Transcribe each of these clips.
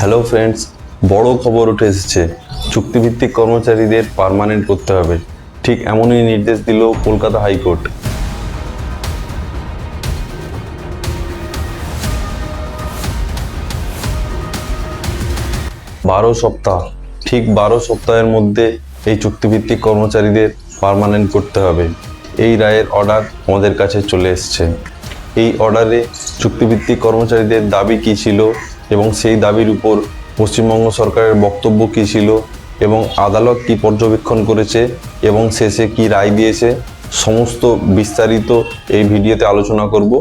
Hello friends বড় খবর উঠে এসেছে। চুক্তিভিত্তিক কর্মচারীদের পার্মানেন্ট করতে হবে। ঠিক এমনই নির্দেশ দিল কলকাতা হাইকোর্ট। বারো সপ্তাহ। ঠিক বারো সপ্তাহের মধ্যে এই চুক্তিভিত্তিক কর্মচারীদের পার্মানেন্ট করতে হবে। এই রায়ের অর্ডার আমাদের কাছে চলে এসছে। এই অর্ডারে চুক্তিভিত্তিক কর্মচারীদের দাবি কী ছিল? এবং সেই দাবির উপর পশ্চিমবঙ্গ সরকারের বক্তব্য কী ছিল এবং আদালত কী পর্যবেক্ষণ করেছে এবং শেষে কী রায় দিয়েছে, সমস্ত বিস্তারিত এই ভিডিওতে আলোচনা করব।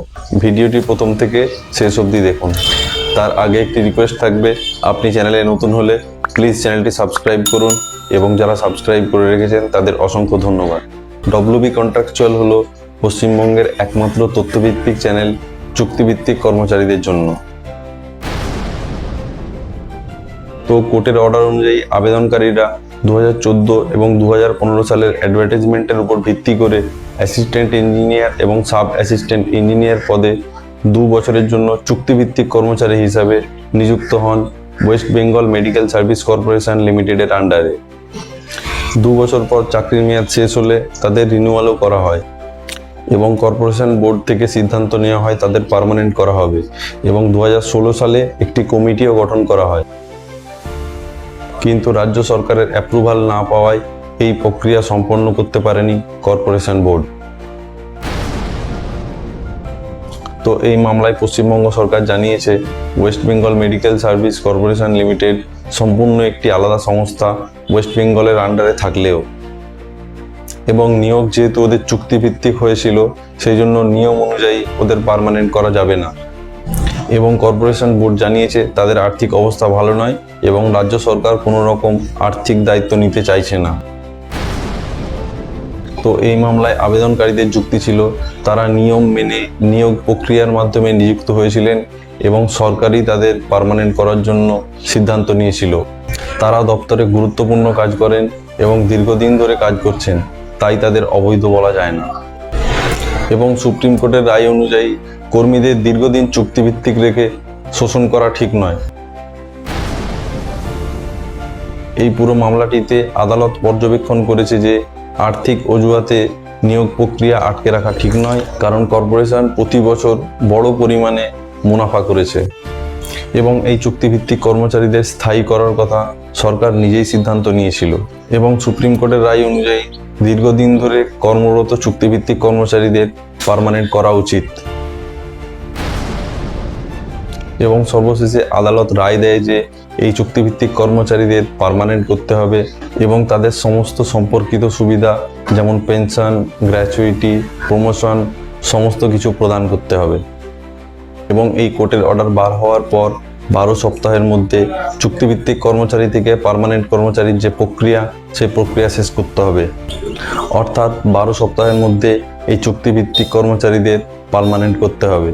ভিডিওটি প্রথম থেকে শেষ অবধি দেখুন। তার আগে একটি রিকোয়েস্ট থাকবে, আপনি চ্যানেলে নতুন হলে প্লিজ চ্যানেলটি সাবস্ক্রাইব করুন এবং যারা সাবস্ক্রাইব করে রেখেছেন তাদের অসংখ্য ধন্যবাদ। ডব্লিউবি কন্ট্রাকচুয়াল হলো পশ্চিমবঙ্গের একমাত্র তথ্যভিত্তিক চ্যানেল চুক্তিভিত্তিক কর্মচারীদের জন্য। তো কোর্টের অর্ডার অনুযায়ী আবেদনকারীরা দু হাজার চোদ্দ এবং দু হাজার পনেরো সালের অ্যাডভার্টাইজমেন্টের উপর ভিত্তি করে অ্যাসিস্ট্যান্ট ইঞ্জিনিয়ার এবং সাব অ্যাসিস্ট্যান্ট ইঞ্জিনিয়ার পদে দু বছরের জন্য চুক্তিভিত্তিক কর্মচারী হিসাবে নিযুক্ত হন West Bengal medical service corporation লিমিটেডের আন্ডারে দু বছর পর চাকরির মেয়াদ শেষ হলে তাদের রিনিউয়ালও করা হয় এবং কর্পোরেশন বোর্ড থেকে সিদ্ধান্ত নেওয়া হয় তাদের পার্মানেন্ট করা হবে এবং দু হাজার ষোলো সালে একটি কমিটিও গঠন করা হয়। কিন্তু রাজ্য সরকারের অ্যাপ্রুভাল না পাওয়ায় এই প্রক্রিয়া সম্পন্ন করতে পারেনি কর্পোরেশন বোর্ড তো এই মামলায় পশ্চিমবঙ্গ সরকার জানিয়েছে West Bengal medical service corporation limited সম্পূর্ণ একটি আলাদা সংস্থা ওয়েস্ট বেঙ্গলের আন্ডারে থাকলেও। এবং নিয়োগ যেহেতু ওদের চুক্তিভিত্তিক হয়েছিল, সেই জন্য নিয়ম অনুযায়ী ওদের পার্মানেন্ট করা যাবে না। এবং কর্পোরেশন বোর্ড জানিয়েছে তাদের আর্থিক অবস্থা ভালো নয় এবং রাজ্য সরকার কোনো রকম আর্থিক দায়িত্ব নিতে চাইছে না। তো এই মামলায় আবেদনকারীদের যুক্তি ছিল, তারা নিয়ম মেনে নিয়োগ প্রক্রিয়ার মাধ্যমে নিযুক্ত হয়েছিলেন এবং সরকারই তাদের পার্মানেন্ট করার জন্য সিদ্ধান্ত নিয়েছিল। তারা দপ্তরে গুরুত্বপূর্ণ কাজ করেন এবং দীর্ঘদিন ধরে কাজ করছেন, তাই তাদের অবৈধ বলা যায় না। এবং সুপ্রিম কোর্টের রায় অনুযায়ী কর্মীদের দীর্ঘদিন চুক্তিভিত্তিক রেখে শোষণ করা ঠিক নয়। এই পুরো মামলাটিতে আদালত পর্যবেক্ষণ করেছে যে আর্থিক অজুহাতে নিয়োগ প্রক্রিয়া আটকে রাখা ঠিক নয়, কারণ কর্পোরেশন প্রতি বছর বড় পরিমাণে মুনাফা করেছে। এবং এই চুক্তিভিত্তিক কর্মচারীদের স্থায়ী করার কথা সরকার নিজেই সিদ্ধান্ত নিয়েছিল। এবং সুপ্রিম কোর্টের রায় অনুযায়ী দীর্ঘদিন ধরে কর্মরত চুক্তিভিত্তিক কর্মচারীদের পার্মানেন্ট করা উচিত। এবং সর্বশেষে আদালত রায় দেয় যে এই চুক্তিভিত্তিক কর্মচারীদের পার্মানেন্ট করতে হবে এবং তাদের সমস্ত সম্পর্কিত সুবিধা যেমন পেনশন গ্র্যাচুইটি প্রমোশন সমস্ত কিছু প্রদান করতে হবে। এবং এই কোর্টের অর্ডার বার হওয়ার পর বারো সপ্তাহের মধ্যে চুক্তিভিত্তিক কর্মচারী থেকে পার্মানেন্ট কর্মচারীর যে প্রক্রিয়া, সেই প্রক্রিয়া শেষ করতে হবে। অর্থাৎ বারো সপ্তাহের মধ্যে এই চুক্তিভিত্তিক কর্মচারীদের পার্মানেন্ট করতে হবে।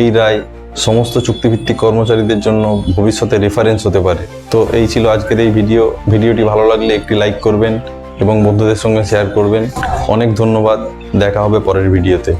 এই রায় সমস্ত চুক্তিভিত্তিক কর্মচারীদের জন্য ভবিষ্যতে রেফারেন্স হতে পারে। তো এই ছিল আজকের এই ভিডিও ভিডিওটি ভালো লাগলে একটি লাইক করবেন এবং বন্ধুদের সঙ্গে শেয়ার করবেন। অনেক ধন্যবাদ। দেখা হবে পরের ভিডিওতে